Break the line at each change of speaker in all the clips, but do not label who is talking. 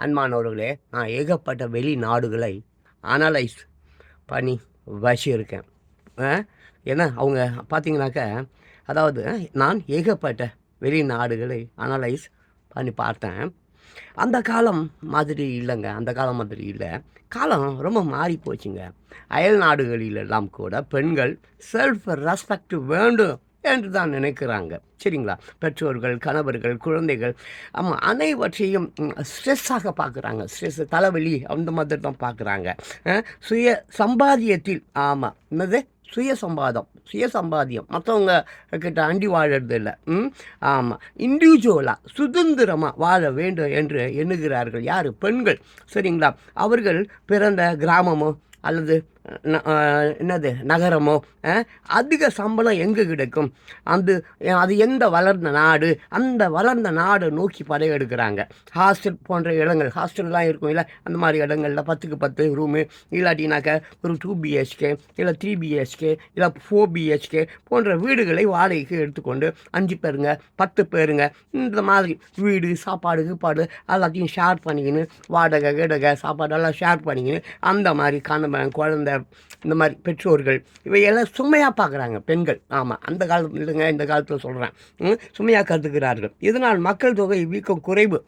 அன்பானவர்களே நான் ஏகப்பட்ட வெளிநாடுகளை அனலைஸ் பண்ணி வச்சிருக்கேன். என்ன ஏன்னா அவங்க பார்த்தீங்கன்னாக்க அதாவது நான் ஏகப்பட்ட வெளிநாடுகளை அனலைஸ் பண்ணி பார்த்தேன். அந்த காலம் மாதிரி இல்லைங்க அந்த காலம் மாதிரி இல்லை. காலம் ரொம்ப மாறி போச்சுங்க. அயல் நாடுகளிலெல்லாம் கூட பெண்கள் செல்ஃப் ரெஸ்பெக்ட் வேண்டும் என்று தான் நினைக்கிறாங்க. சரிங்களா? பெற்றோர்கள் கணவர்கள் குழந்தைகள் ஆமாம் அனைவற்றையும் ஸ்ட்ரெஸ்ஸாக பார்க்குறாங்க. ஸ்ட்ரெஸ் தலைவலி அந்த மாதிரி தான் பார்க்குறாங்க. சுய சம்பாதியத்தில் ஆமாம் என்னது? சுய சம்பாதம் சுய சம்பாதியம் மற்றவங்க கிட்ட அண்டி வாழறது இல்லை. ம் ஆமாம் இண்டிவிஜுவலாக சுதந்திரமாக வாழ வேண்டும் என்று எண்ணுகிறார்கள் யார்? பெண்கள். சரிங்களா? அவர்கள் பிறந்த கிராமமோ அல்லது என்னது நகரமோ அதிக சம்பளம் எங்கே கிடைக்கும்? அந்த அது எந்த வளர்ந்த நாடு? அந்த வளர்ந்த நாடை நோக்கி படையெடுக்கிறாங்க. ஹாஸ்டல் போன்ற இடங்கள் ஹாஸ்டல்லாம் இருக்கும் இல்லை அந்த மாதிரி இடங்களில் பத்துக்கு பத்து ரூமு இல்லாட்டினாக்க ஒரு டூ பிஹெச்கே இல்லை த்ரீ பிஹெச்கே இல்லை ஃபோர் பிஹெச்கே போன்ற வீடுகளை வாடகைக்கு எடுத்துக்கொண்டு அஞ்சு பேருங்க பத்து பேருங்க இந்த மாதிரி வீடு சாப்பாடு கீப்பாடு எல்லாத்தையும் ஷேர் பண்ணிக்கின்னு வாடகை கீடகை சாப்பாடு எல்லாம் ஷேர் பண்ணிக்கின்னு அந்த மாதிரி கணவன் குழந்தை இந்த மாதிரி பெற்றோர்கள் இவையெல்லாம் சுமையாக பார்க்குறாங்க பெண்கள். ஆமாம் அந்த காலத்தில் இல்லைங்க இந்த காலத்தில் சொல்கிறேன் சுமையாக கற்றுக்கிறார்கள் இதனால் மக்கள் தொகை வீக்கம் குறைவு.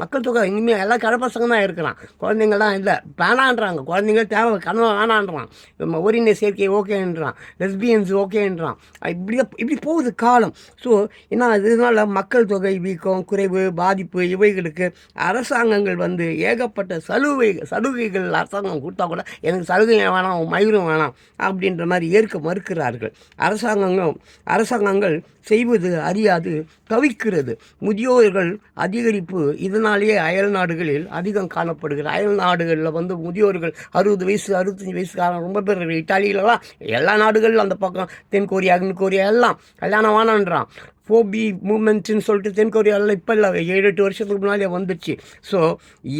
மக்கள் தொகை இனிமேல் எல்லாம் கடை பசங்க தான் இருக்கிறான் குழந்தைங்கள்லாம் இல்லை. வேணான்றாங்க. குழந்தைங்க தேவை கணவன் வேணான்றான். நம்ம ஓரின சேர்க்கை ஓகேன்றான். லெஸ்பியன்ஸ் ஓகேன்றான். இப்படி இப்படி போகுது காலம். ஸோ என்ன இதனால் மக்கள் தொகை வீக்கம் குறைவு பாதிப்பு இவைகளுக்கு அரசாங்கங்கள் வந்து ஏகப்பட்ட சலுகை சலுகைகள் அரசாங்கம் கொடுத்தா கூட எனக்கு சலுகை வேணாம் மயிரும் வேணாம் அப்படின்ற மாதிரி ஏற்க மறுக்கிறார்கள். அரசாங்கங்கள் அரசாங்கங்கள் செய்வது அறியாது தவிக்கிறது. முதியோர்கள் அதிகரிப்பு இது அதனாலேயே அயல் நாடுகளில் அதிகம் காணப்படுகிறது. அயல் நாடுகளில் வந்து முதியோர்கள் அறுபது வயசு அறுபத்தஞ்சி வயசுக்காரன் ரொம்ப பேர் இட்டாலியிலலாம் எல்லா நாடுகளிலும் அந்த பக்கம் தென் கொரியா கொரியா எல்லாம் கல்யாணம் வேணான்றான் ஃபோபி மூமெண்ட்ஸ்னு சொல்லிட்டு தென்கொரியாவில் இப்போ இல்லை ஏழு எட்டு வருஷத்துக்கு முன்னாடியே வந்துச்சு ஸோ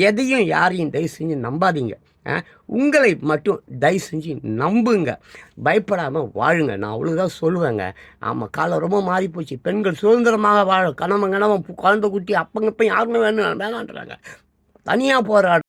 எதையும் யாரையும் தயவு செஞ்சு நம்பாதீங்க. ஆ? உங்களை மட்டும் தயவு செஞ்சு நம்புங்க. பயப்படாமல் வாழுங்க. நான் அவ்வளோதான் சொல்லுவேங்க. ஆமாம் காலம் ரொம்ப மாறி போச்சு பெண்கள் சுதந்திரமாக வாழ கணவன் கணவன் குழந்தை குட்டி அப்பங்க யாருமே வேணும் வேணான்றாங்க தனியாக போராட